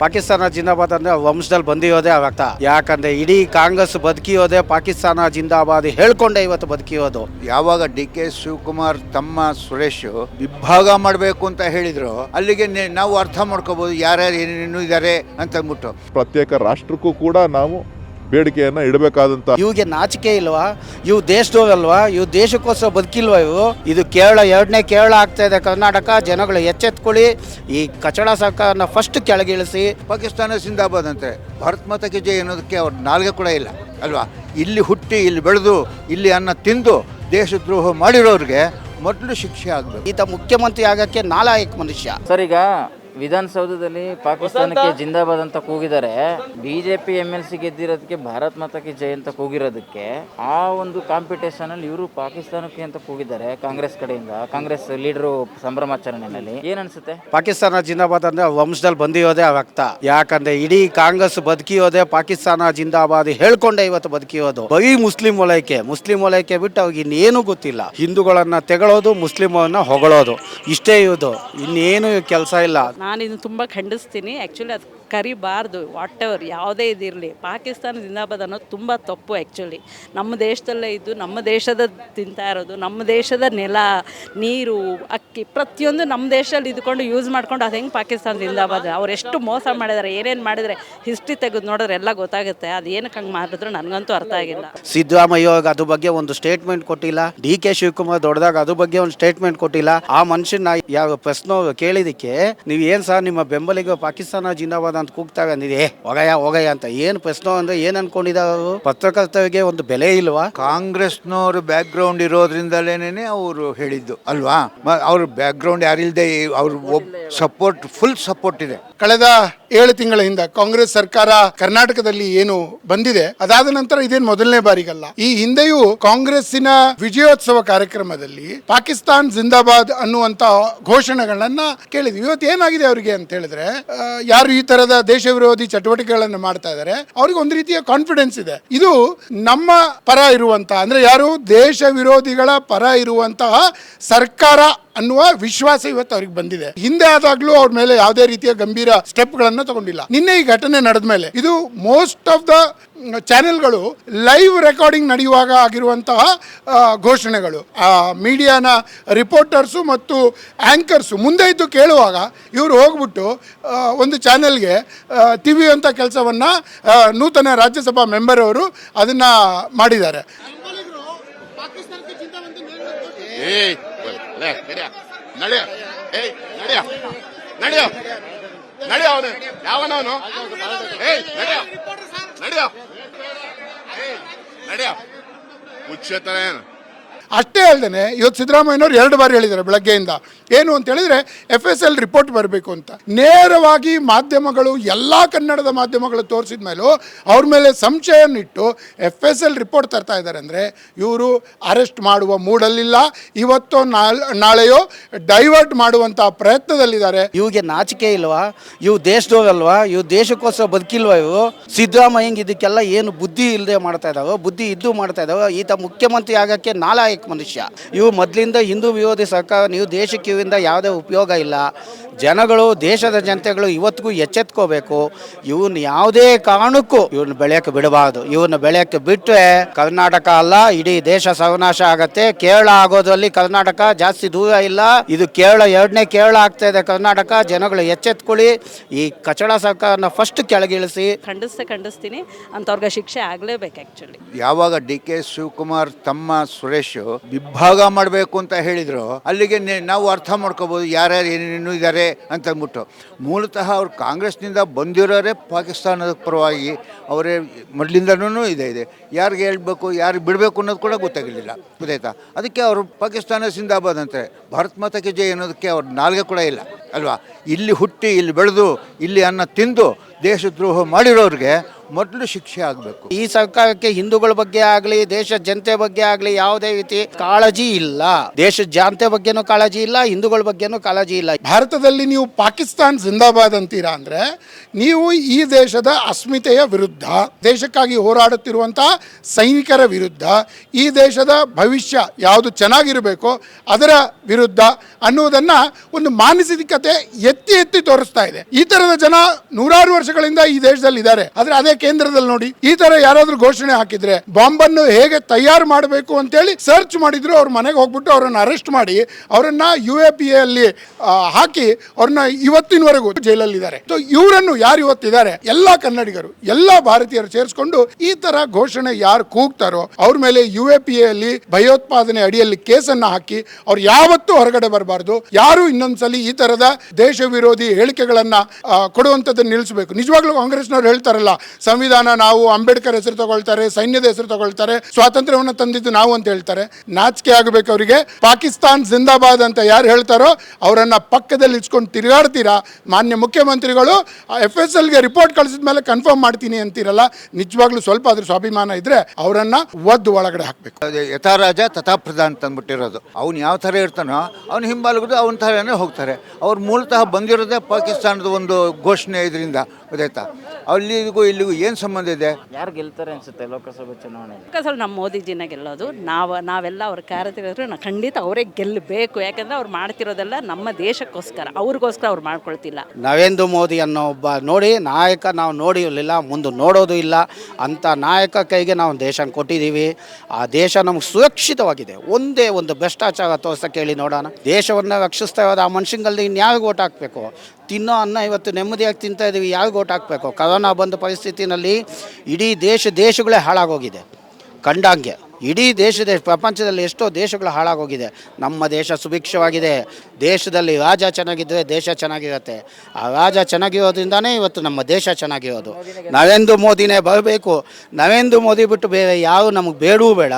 ಪಾಕಿಸ್ತಾನ ಜಿಂದಾಬಾದ್ ಅಂದ್ರೆ ವಂಶದಲ್ಲಿ ಬಂದಿಯೋದೇ ಆ ರಕ್ತ ಯಾಕಂದ್ರೆ ಇಡೀ ಕಾಂಗ್ರೆಸ್ ಬದುಕಿಯೋದೇ ಪಾಕಿಸ್ತಾನ ಜಿಂದಾಬಾದ್ ಹೇಳ್ಕೊಂಡೆ ಇವತ್ತು ಬದುಕಿಯೋದು. ಯಾವಾಗ ಡಿ ಕೆ ಶಿವಕುಮಾರ್ ತಮ್ಮ ಸುರೇಶ್ ವಿಭಾಗ ಮಾಡಬೇಕು ಅಂತ ಹೇಳಿದ್ರು ಅಲ್ಲಿಗೆ ನೆ- ನಾವು ಅರ್ಥ ಮಾಡ್ಕೋಬಹುದು ಯಾರ್ಯಾರು ಏನೇನು ಇದ್ದಾರೆ ಅಂತ ಅಂದ್ಬಿಟ್ಟು. ಪ್ರತ್ಯೇಕ ರಾಷ್ಟ್ರಕ್ಕೂ ಕೂಡ ನಾವು ಬೇಡಿಕೆಯನ್ನು ಇಡಬೇಕಾದಂತ ಇವ್ಗೆ ನಾಚಿಕೆ ಇಲ್ವಾ? ಇವು ದೇಶದವ್ರಲ್ವಾ? ಇವು ದೇಶಕ್ಕೋಸ್ಕರ ಬದುಕಿಲ್ವಾ ಇವು? ಇದು ಕೇರಳ ಎರಡನೇ ಕೇರಳ ಆಗ್ತಾ ಇದೆ ಕರ್ನಾಟಕ. ಜನಗಳು ಎಚ್ಚೆತ್ಕೊಳ್ಳಿ. ಈ ಕಚಡ ಸರ್ಕಾರನ ಫಸ್ಟ್ ಕೆಳಗಿಳಿಸಿ. ಪಾಕಿಸ್ತಾನ ಸಿಂದಾಬಾದ್ ಅಂತೆ. ಭಾರತ್ ಮಾತಕ್ಕೆ ಜಯ ಅನ್ನೋದಕ್ಕೆ ಅವ್ರ ನಾಲ್ಗೆ ಕೂಡ ಇಲ್ಲ ಅಲ್ವಾ? ಇಲ್ಲಿ ಹುಟ್ಟಿ ಇಲ್ಲಿ ಬೆಳೆದು ಇಲ್ಲಿ ಅನ್ನ ತಿಂದು ದೇಶದ್ರೋಹ ಮಾಡಿರೋರಿಗೆ ಮೊದಲು ಶಿಕ್ಷೆ ಆಗಬೇಕು. ಈತ ಮುಖ್ಯಮಂತ್ರಿ ಆಗಕ್ಕೆ ನಾಲಾಯಕ್ ಮನುಷ್ಯ. ಸರ್ ಈಗ ವಿಧಾನಸೌಧದಲ್ಲಿ ಪಾಕಿಸ್ತಾನಕ್ಕೆ ಜಿಂದಾಬಾದ್ ಅಂತ ಕೂಗಿದ್ದಾರೆ. ಬಿಜೆಪಿ ಎಂ ಎಲ್ ಸಿ ಗೆದ್ದಿರೋದಕ್ಕೆ ಭಾರತ್ ಮಾತಾಕಿ ಜೈ ಅಂತ ಕೂಗಿರೋದಕ್ಕೆ ಆ ಒಂದು ಕಾಂಪಿಟೇಷನ್ ಅಲ್ಲಿ ಇವರು ಪಾಕಿಸ್ತಾನಕ್ಕೆ ಅಂತ ಕೂಗಿದ್ದಾರೆ ಕಾಂಗ್ರೆಸ್ ಕಡೆಯಿಂದ. ಕಾಂಗ್ರೆಸ್ ಲೀಡರ್ ಸಂಭ್ರಮಾಚರಣೆಯಲ್ಲಿ. ಏನ್ ಅನ್ಸುತ್ತೆ ಪಾಕಿಸ್ತಾನ ಜಿಂದಾಬಾದ್ ಅಂದ್ರೆ ವಂಶದಲ್ಲಿ ಬಂದಿರೋದೇ ಆ ವ್ಯಕ್ತ ಯಾಕಂದ್ರೆ ಇಡೀ ಕಾಂಗ್ರೆಸ್ ಬದುಕಿಯೋದೇ ಪಾಕಿಸ್ತಾನ ಜಿಂದಾಬಾದ್ ಹೇಳ್ಕೊಂಡೆ ಇವತ್ತು ಬದುಕಿಯೋದು. ಬರೀ ಮುಸ್ಲಿಂ ವಲಯಕ್ಕೆ ಮುಸ್ಲಿಂ ವಲಯಕ್ಕೆ ಬಿಟ್ಟು ಅವ್ರಿಗೆ ಇನ್ನೇನು ಗೊತ್ತಿಲ್ಲ. ಹಿಂದೂಗಳನ್ನ ತೆಗಳೋದು ಮುಸ್ಲಿಮನ್ನ ಹೊಗಳೋದು. ಇಷ್ಟೇ ಇರೋದು. ಇನ್ನೇನು ಕೆಲಸ ಇಲ್ಲ. ನಾನು ಇದನ್ನು ತುಂಬ ಖಂಡಿಸ್ತೀನಿ. ಆ್ಯಕ್ಚುಲಿ ಅದು ಕರಿಬಾರ್ದು. ವಾಟ್ ಎವರ್ ಯಾವುದೇ ಇದಿರಲಿ. ಪಾಕಿಸ್ತಾನ ಜಿಂದಾಬಾದ್ ಅನ್ನೋದು ತುಂಬ ತಪ್ಪು ಆ್ಯಕ್ಚುಲಿ ನಮ್ಮ ದೇಶದಲ್ಲೇ ಇದ್ದು, ನಮ್ಮ ದೇಶದ ತಿಂತಾ ಇರೋದು, ನಮ್ಮ ದೇಶದ ನೆಲ, ನೀರು, ಅಕ್ಕಿ, ಪ್ರತಿಯೊಂದು ನಮ್ಮ ದೇಶದಲ್ಲಿ ಇದ್ಕೊಂಡು ಯೂಸ್ ಮಾಡ್ಕೊಂಡು ಅದು ಹೆಂಗೆ ಪಾಕಿಸ್ತಾನ ಜಿಂದಾಬಾದ್? ಅವ್ರು ಎಷ್ಟು ಮೋಸ ಮಾಡಿದ್ದಾರೆ ಏನೇನು ಮಾಡಿದರೆ ಹಿಸ್ಟ್ರಿ ತೆಗೆದು ನೋಡಿದ್ರೆ ಎಲ್ಲ ಗೊತ್ತಾಗುತ್ತೆ. ಅದು ಏನಕ್ಕೆ ಹಂಗೆ ಮಾಡಿದ್ರು ನನಗಂತೂ ಅರ್ಥ ಆಗಿಲ್ಲ. ಸಿದ್ದರಾಮಯ್ಯ ಅದು ಬಗ್ಗೆ ಒಂದು ಸ್ಟೇಟ್ಮೆಂಟ್ ಕೊಟ್ಟಿಲ್ಲ. ಡಿ ಕೆ ಶಿವಕುಮಾರ್ ದೊಡ್ಡದಾಗ ಅದ್ರ ಬಗ್ಗೆ ಒಂದು ಸ್ಟೇಟ್ಮೆಂಟ್ ಕೊಟ್ಟಿಲ್ಲ. ಆ ಮನುಷ್ಯನ ಯಾವ ಪ್ರಶ್ನೆ ಕೇಳಿದಕ್ಕೆ ನೀವು ಏನ್ ಸರ್ ನಿಮ್ಮ ಬೆಂಬಲಿಗ ಪಾಕಿಸ್ತಾನ ಜಿಂದಾಬಾದ್ ಅಂತ ಕೂಗ್ತಾ ಬಂದಿದೆ? ಏ ಹೋಗಯ್ಯ ಹೋಗಯ್ಯ ಅಂತ ಏನು ಪ್ರಶ್ನೆ ಅಂದ್ರೆ ಏನ್ ಅನ್ಕೊಂಡಿದ್ದಾರೆ ಪತ್ರಕರ್ತರಿಗೆ ಒಂದು ಬೆಲೆ ಇಲ್ವಾ? ಕಾಂಗ್ರೆಸ್ನವರು ಬ್ಯಾಕ್ ಗ್ರೌಂಡ್ ಇರೋದ್ರಿಂದಲೇನೆ ಅವರು ಹೇಳಿದ್ದು ಅಲ್ವಾ? ಮ- ಅವ್ರ ಬ್ಯಾಕ್ ಗ್ರೌಂಡ್ ಯಾರಿಲ್ದೆ ಅವ್ರ ಸಪೋರ್ಟ್ ಫುಲ್ ಸಪೋರ್ಟ್ ಇದೆ. ಕಳೆದ ಏಳು ತಿಂಗಳ ಹಿಂದೆ ಕಾಂಗ್ರೆಸ್ ಸರ್ಕಾರ ಕರ್ನಾಟಕದಲ್ಲಿ ಏನು ಬಂದಿದೆ ಅದಾದ ನಂತರ ಇದೇನು ಮೊದಲನೇ ಬಾರಿಗಲ್ಲ. ಈ ಹಿಂದೆಯೂ ಕಾಂಗ್ರೆಸ್ಸಿನ ವಿಜಯೋತ್ಸವ ಕಾರ್ಯಕ್ರಮದಲ್ಲಿ ಪಾಕಿಸ್ತಾನ್ ಜಿಂದಾಬಾದ್ ಅನ್ನುವಂತ ಘೋಷಣೆಗಳನ್ನ ಕೇಳಿದ್ವಿ. ಇವತ್ತು ಏನಾಗಿದೆ ಅವರಿಗೆ ಅಂತ ಹೇಳಿದ್ರೆ ಯಾರು ಈ ತರದ ದೇಶ ವಿರೋಧಿ ಚಟುವಟಿಕೆಗಳನ್ನು ಮಾಡ್ತಾ ಇದ್ದಾರೆ ಅವ್ರಿಗೆ ಒಂದು ರೀತಿಯ ಕಾನ್ಫಿಡೆನ್ಸ್ ಇದೆ. ಇದು ನಮ್ಮ ಪರ ಇರುವಂತಹ ಅಂದ್ರೆ ಯಾರು ದೇಶ ವಿರೋಧಿಗಳ ಪರ ಇರುವಂತಹ ಸರ್ಕಾರ ಅನ್ನುವ ವಿಶ್ವಾಸ ಇವತ್ತು ಅವ್ರಿಗೆ ಬಂದಿದೆ. ಹಿಂದೆ ಆದಾಗ್ಲೂ ಅವ್ರ ಮೇಲೆ ಯಾವುದೇ ರೀತಿಯ ಗಂಭೀರ ಸ್ಟೆಪ್ ಗಳನ್ನ ತಗೊಂಡಿಲ್ಲ. ನಿನ್ನೆ ಈ ಘಟನೆ ನಡೆದ ಮೇಲೆ ಇದು ಮೋಸ್ಟ್ ಆಫ್ ದ ಚಾನೆಲ್ಗಳು ಲೈವ್ ರೆಕಾರ್ಡಿಂಗ್ ನಡೆಯುವಾಗ ಆಗಿರುವಂತಹ ಘೋಷಣೆಗಳು. ಮೀಡಿಯಾನ ರಿಪೋರ್ಟರ್ಸು ಮತ್ತು ಆ್ಯಂಕರ್ಸು ಮುಂದೆ ಇದ್ದು ಕೇಳುವಾಗ ಇವರು ಹೋಗ್ಬಿಟ್ಟು ಒಂದು ಚಾನೆಲ್ಗೆ ತಿವಿಯುವಂಥ ಕೆಲಸವನ್ನು ನೂತನ ರಾಜ್ಯಸಭಾ ಮೆಂಬರ್ ಅವರು ಅದನ್ನು ಮಾಡಿದ್ದಾರೆ. ನಡೆಯೋ ಯಾವನವನು. ನಡ್ಯ. ಹುಚ್ಚೆತ್ತರ ಏನು ಅಷ್ಟೇ ಅಲ್ಲದೆ ಇವತ್ತು ಸಿದ್ದರಾಮಯ್ಯನವರು ಎರಡು ಬಾರಿ ಹೇಳಿದ್ದಾರೆ ಬೆಳಗ್ಗೆಯಿಂದ. ಏನು ಅಂತ ಹೇಳಿದ್ರೆ ಎಫ್ ಎಸ್ ಎಲ್ ರಿಪೋರ್ಟ್ ಬರಬೇಕು ಅಂತ. ನೇರವಾಗಿ ಮಾಧ್ಯಮಗಳು, ಎಲ್ಲ ಕನ್ನಡದ ಮಾಧ್ಯಮಗಳು ತೋರಿಸಿದ ಮೇಲೂ ಅವ್ರ ಮೇಲೆ ಸಂಶಯವನ್ನಿಟ್ಟು ಎಫ್ ಎಸ್ ಎಲ್ ರಿಪೋರ್ಟ್ ತರ್ತಾ ಇದ್ದಾರೆ ಅಂದರೆ ಇವರು ಅರೆಸ್ಟ್ ಮಾಡುವ ಮೂಡಲ್ಲಿಲ್ಲ. ಇವತ್ತು ನಾಳೆಯೋ ಡೈವರ್ಟ್ ಮಾಡುವಂಥ ಪ್ರಯತ್ನದಲ್ಲಿದ್ದಾರೆ. ಇವ್ಗೆ ನಾಚಿಕೆ ಇಲ್ವಾ? ಇವು ದೇಶದವಲ್ವಾ ಇವು ದೇಶಕ್ಕೋಸ್ಕರ ಬದುಕಿಲ್ವಾ ಇವು ಸಿದ್ದರಾಮಯ್ಯಂಗೆ ಇದಕ್ಕೆಲ್ಲ ಏನು ಬುದ್ಧಿ ಇಲ್ಲದೆ ಮಾಡ್ತಾ ಇದ್ದಾವೆ ಬುದ್ಧಿ ಇದ್ದು ಮಾಡ್ತಾ ಇದ್ದಾವೆ ಈತ ಮುಖ್ಯಮಂತ್ರಿ ಆಗಕ್ಕೆ ನಾಲಾಯಕ್ ಮನುಷ್ಯ. ಇವು ಮೊದಲಿಂದ ಹಿಂದೂ ವಿರೋಧಿ ಸರ್ಕಾರ ನೀವು ದೇಶಕ್ಕೆ ಇವರಿಂದ ಯಾವುದೇ ಉಪಯೋಗ ಇಲ್ಲ. ಜನಗಳು ದೇಶದ ಜನತೆಗಳು ಇವತ್ತಿಗೂ ಎಚ್ಚೆತ್ಕೋಬೇಕು. ಇವನ್ ಯಾವುದೇ ಕಾರಣಕ್ಕೂ ಇವ್ನ ಬೆಳೆಯಕ್ಕೆ ಬಿಡಬಾರ್ದು. ಇವನ್ನ ಬೆಳೆಯಕ್ಕೆ ಬಿಟ್ಟರೆ ಕರ್ನಾಟಕ ಅಲ್ಲ ಇಡೀ ದೇಶ ಸವನಾಶ ಆಗತ್ತೆ. ಕೇರಳ ಆಗೋದ್ರಲ್ಲಿ ಕರ್ನಾಟಕ ಜಾಸ್ತಿ ದೂರ ಇಲ್ಲ. ಇದು ಕೇರಳ ಎರಡನೇ ಕೇರಳ ಆಗ್ತಾ ಇದೆ ಕರ್ನಾಟಕ. ಜನಗಳು ಎಚ್ಚೆತ್ಕೊಳ್ಳಿ. ಈ ಕಚಡ ಸರ್ಕಾರನ ಫಸ್ಟ್ ಕೆಳಗಿಳಿಸಿ. ಖಂಡಿಸ್ತೇ ಖಂಡಿಸ್ತೀನಿ. ಅಂಥವ್ರಿಗೆ ಶಿಕ್ಷೆ ಆಗಲೇಬೇಕು ಆ್ಯಕ್ಚುಲಿ ಯಾವಾಗ ಡಿ ಕೆ ಶಿವಕುಮಾರ್ ತಮ್ಮ ಸುರೇಶ್ ವಿಭಾಗ ಮಾಡಬೇಕು ಅಂತ ಹೇಳಿದ್ರು ಅಲ್ಲಿಗೆ ನೆ- ನಾವು ಅರ್ಥ ಮಾಡ್ಕೋಬಹುದು ಯಾರ್ಯಾರು ಏನೇನು ಇದ್ದಾರೆ ಅಂತ ಅಂದ್ಬಿಟ್ಟು. ಮೂಲತಃ ಅವ್ರು ಕಾಂಗ್ರೆಸ್ನಿಂದ ಬಂದಿರೋರೇ ಪಾಕಿಸ್ತಾನದ ಪರವಾಗಿ ಅವರೇ ಮೊದಲಿಂದನೂ ಇದೆ ಇದೆ. ಯಾರಿಗೆ ಹೇಳ್ಬೇಕು, ಯಾರಿಗೆ ಬಿಡಬೇಕು ಅನ್ನೋದು ಕೂಡ ಗೊತ್ತಾಗಿರಲಿಲ್ಲ. ಗೊತ್ತಾಯ್ತಾ? ಅದಕ್ಕೆ ಅವರು ಪಾಕಿಸ್ತಾನ ಸಿಂದಾಬಾದ್ ಅಂತಾರೆ ಭಾರತ್ ಮಾತಕ್ಕೆ ಜೈ ಅನ್ನೋದಕ್ಕೆ ಅವ್ರ ನಾಲ್ಗೆ ಕೂಡ ಇಲ್ಲ, ಅಲ್ವಾ? ಇಲ್ಲಿ ಹುಟ್ಟಿ, ಇಲ್ಲಿ ಬೆಳೆದು, ಇಲ್ಲಿ ಅನ್ನ ತಿಂದು ದೇಶದ್ರೋಹ ಮಾಡಿರೋರಿಗೆ ಮೊದಲು ಶಿಕ್ಷೆ ಆಗಬೇಕು. ಈ ಸರ್ಕಾರಕ್ಕೆ ಹಿಂದೂಗಳ ಬಗ್ಗೆ ಆಗಲಿ ದೇಶ ಜನತೆ ಬಗ್ಗೆ ಆಗಲಿ ಯಾವುದೇ ರೀತಿ ಕಾಳಜಿ ಇಲ್ಲ. ದೇಶ ಜನತೆ ಬಗ್ಗೆನೂ ಕಾಳಜಿ ಇಲ್ಲ ಹಿಂದೂಗಳ ಬಗ್ಗೆನೂ ಕಾಳಜಿ ಇಲ್ಲ. ಭಾರತದಲ್ಲಿ ನೀವು ಪಾಕಿಸ್ತಾನ್ ಜಿಂದಾಬಾದ್ ಅಂತೀರಾ ಅಂದ್ರೆ ನೀವು ಈ ದೇಶದ ಅಸ್ಮಿತೆಯ ವಿರುದ್ಧ ದೇಶಕ್ಕಾಗಿ ಹೋರಾಡುತ್ತಿರುವಂತಹ ಸೈನಿಕರ ವಿರುದ್ಧ ಈ ದೇಶದ ಭವಿಷ್ಯ ಯಾವುದು ಚೆನ್ನಾಗಿರಬೇಕೋ ಅದರ ವಿರುದ್ಧ ಅನ್ನುವುದನ್ನ ಒಂದು ಮಾನಸಿಕತೆ ಎತ್ತಿ ಎತ್ತಿ ತೋರಿಸ್ತಾ ಇದೆ. ಈ ತರದ ಜನ ನೂರಾರು ವರ್ಷಗಳಿಂದ ಈ ದೇಶದಲ್ಲಿ ಇದ್ದಾರೆ ಆದ್ರೆ ಅದೇ ಕೇಂದ್ರದಲ್ಲಿ ನೋಡಿ, ಈ ತರ ಯಾರಾದ್ರೂ ಘೋಷಣೆ ಹಾಕಿದ್ರೆ ಬಾಂಬ್ ಅನ್ನು ಹೇಗೆ ತಯಾರು ಮಾಡಬೇಕು ಅಂತೇಳಿ ಸರ್ಚ್ ಮಾಡಿದ್ರು, ಅವ್ರ ಮನೆಗೆ ಹೋಗ್ಬಿಟ್ಟು ಅವರನ್ನು ಅರೆಸ್ಟ್ ಮಾಡಿ, ಅವರನ್ನ ಯು ಎ ಪಿ ಅಲ್ಲಿ ಹಾಕಿ ಅವ್ರನ್ನ ಇವತ್ತಿನವರೆಗೂ ಜೈಲಲ್ಲಿ ಇದ್ದಾರೆ ಇವರನ್ನು ಯಾರು ಇವತ್ತಿದ್ದಾರೆ? ಎಲ್ಲಾ ಕನ್ನಡಿಗರು, ಎಲ್ಲಾ ಭಾರತೀಯರು ಸೇರಿಸಿಕೊಂಡು ಈ ತರ ಘೋಷಣೆ ಯಾರು ಕೂಗ್ತಾರೋ, ಅವ್ರ ಮೇಲೆ ಯು ಎ ಪಿ ಅಲ್ಲಿ ಭಯೋತ್ಪಾದನೆ ಅಡಿಯಲ್ಲಿ ಕೇಸನ್ನ ಹಾಕಿ ಅವ್ರು ಯಾವತ್ತೂ ಹೊರಗಡೆ ಬರಬಾರ್ದು. ಯಾರು ಇನ್ನೊಂದ್ಸಲಿ ಈ ತರದ ದೇಶ ವಿರೋಧಿ ಹೇಳಿಕೆಗಳನ್ನ ಕೊಡುವಂಥದ್ದನ್ನ ನಿಲ್ಲಿಸಬೇಕು. ನಿಜವಾಗ್ಲೂ ಕಾಂಗ್ರೆಸ್ನವ್ರು ಹೇಳ್ತಾರಲ್ಲ, ಸಂವಿಧಾನ ನಾವು ಅಂಬೇಡ್ಕರ್ ಹೆಸರು ತಗೊಳ್ತಾರೆ, ಸೈನ್ಯದ ಹೆಸರು ತಗೊಳ್ತಾರೆ, ಸ್ವಾತಂತ್ರ್ಯವನ್ನು ತಂದಿದ್ದು ನಾವು ಅಂತ ಹೇಳ್ತಾರೆ. ನಾಚಿಕೆ ಆಗಬೇಕು ಅವರಿಗೆ. ಪಾಕಿಸ್ತಾನ್ ಜಿಂದಾಬಾದ್ ಅಂತ ಯಾರು ಹೇಳ್ತಾರೋ ಅವರನ್ನು ಪಕ್ಕದಲ್ಲಿ ಇಚ್ಕೊಂಡು ತಿರುಗಾಡ್ತೀರಾ? ಮಾನ್ಯ ಮುಖ್ಯಮಂತ್ರಿಗಳು ಎಫ್ ಎಸ್ ಎಲ್ಗೆ ರಿಪೋರ್ಟ್ ಕಳಿಸಿದ ಮೇಲೆ ಕನ್ಫರ್ಮ್ ಮಾಡ್ತೀನಿ ಅಂತೀರಲ್ಲ? ನಿಜವಾಗ್ಲೂ ಸ್ವಲ್ಪ ಅದ್ರ ಸ್ವಾಭಿಮಾನ ಇದ್ರೆ ಅವರನ್ನ ಒದ್ದು ಒಳಗಡೆ ಹಾಕಬೇಕು. ಯಥಾ ಯಥಾರಾಜ ತಥಾ ಅಂತ ಅಂದ್ಬಿಟ್ಟಿರೋದು. ಅವ್ನು ಯಾವ ಥರ ಇರ್ತಾನೋ, ಅವ್ನು ಹಿಂಬಾಲಗದು ಅವನ ಥರನೇ ಹೋಗ್ತಾರೆ. ಅವ್ರು ಮೂಲತಃ ಬಂದಿರೋದೇ ಪಾಕಿಸ್ತಾನದ ಒಂದು ಘೋಷಣೆ ಇದರಿಂದ. ಗೊತ್ತಾಯ್ತಾ? ಅಲ್ಲಿಗೂ ಇಲ್ಲಿಗೂ ಏನು ಸಂಬಂಧ ಇದೆ? ಯಾರು ಗೆಲ್ತಾರೆ ಅನ್ಸುತ್ತೆ ಲೋಕಸಭೆ ಚುನಾವಣೆ ಲೋಕಸಭೆ ನಮ್ಮ ಮೋದಿಜಿನ ಗೆಲ್ಲೋದು. ನಾವು ನಾವೆಲ್ಲ ಅವ್ರ ಕಾರ್ಯತೆಗಳು ನಾವು ಖಂಡಿತ ಅವರೇ ಗೆಲ್ಲಬೇಕು ಯಾಕಂದ್ರೆ ಅವ್ರು ಮಾಡ್ತಿರೋದೆಲ್ಲ ನಮ್ಮ ದೇಶಕ್ಕೋಸ್ಕರ. ಅವ್ರಿಗೋಸ್ಕರ ಅವ್ರು ಮಾಡ್ಕೊಳ್ತಿಲ್ಲ. ನರೇಂದ್ರ ಮೋದಿ ಅನ್ನೋ ಒಬ್ಬ ನೋಡಿ ನಾಯಕ ನಾವು ನೋಡಿರಲಿಲ್ಲ ಮುಂದೆ ನೋಡೋದು ಇಲ್ಲ. ಅಂಥ ನಾಯಕ ಕೈಗೆ ನಾವು ದೇಶ ಕೊಟ್ಟಿದ್ದೀವಿ. ಆ ದೇಶ ನಮ್ಗೆ ಸುರಕ್ಷಿತವಾಗಿದೆ. ಒಂದೇ ಒಂದು ಭ್ರಷ್ಟಾಚಾರ ತೋರ್ಸಕ್ಕೆ ಕೇಳಿ ನೋಡೋಣ. ದೇಶವನ್ನು ರಕ್ಷಿಸ್ತಾ ಇರೋದು ಆ ಮನುಷ್ಯನಲ್ಲಿ ಇನ್ಯಾರಿಗೆ ಓಟ್ ಹಾಕಬೇಕು? ತಿನ್ನೋ ಅನ್ನ ಇವತ್ತು ನೆಮ್ಮದಿಯಾಗಿ ತಿಂತಾ ಇದ್ದೀವಿ ಯಾವಾಗ ಓಟ್ ಹಾಕಬೇಕು? ಕರೋನಾ ಬಂದ ಪರಿಸ್ಥಿತಿನಲ್ಲಿ ಇಡೀ ದೇಶ, ದೇಶಗಳೇ ಹಾಳಾಗೋಗಿದೆ. ಕಂಡಂಗೆ ಇಡೀ ದೇಶದ, ಪ್ರಪಂಚದಲ್ಲಿ ಎಷ್ಟೋ ದೇಶಗಳು ಹಾಳಾಗೋಗಿದೆ. ನಮ್ಮ ದೇಶ ಸುಭಿಕ್ಷವಾಗಿದೆ. ದೇಶದಲ್ಲಿ ರಾಜ ಚೆನ್ನಾಗಿದ್ದರೆ ದೇಶ ಚೆನ್ನಾಗಿರುತ್ತೆ. ಆ ರಾಜ ಚೆನ್ನಾಗಿರೋದ್ರಿಂದಾನೇ ಇವತ್ತು ನಮ್ಮ ದೇಶ ಚೆನ್ನಾಗಿರೋದು. ನರೇಂದ್ರ ಮೋದಿನೇ ಬರಬೇಕು. ನರೇಂದ್ರ ಮೋದಿ ಬಿಟ್ಟು ಬೇರೆ ಯಾರು ನಮಗೆ ಬೇಡವೂ ಬೇಡ.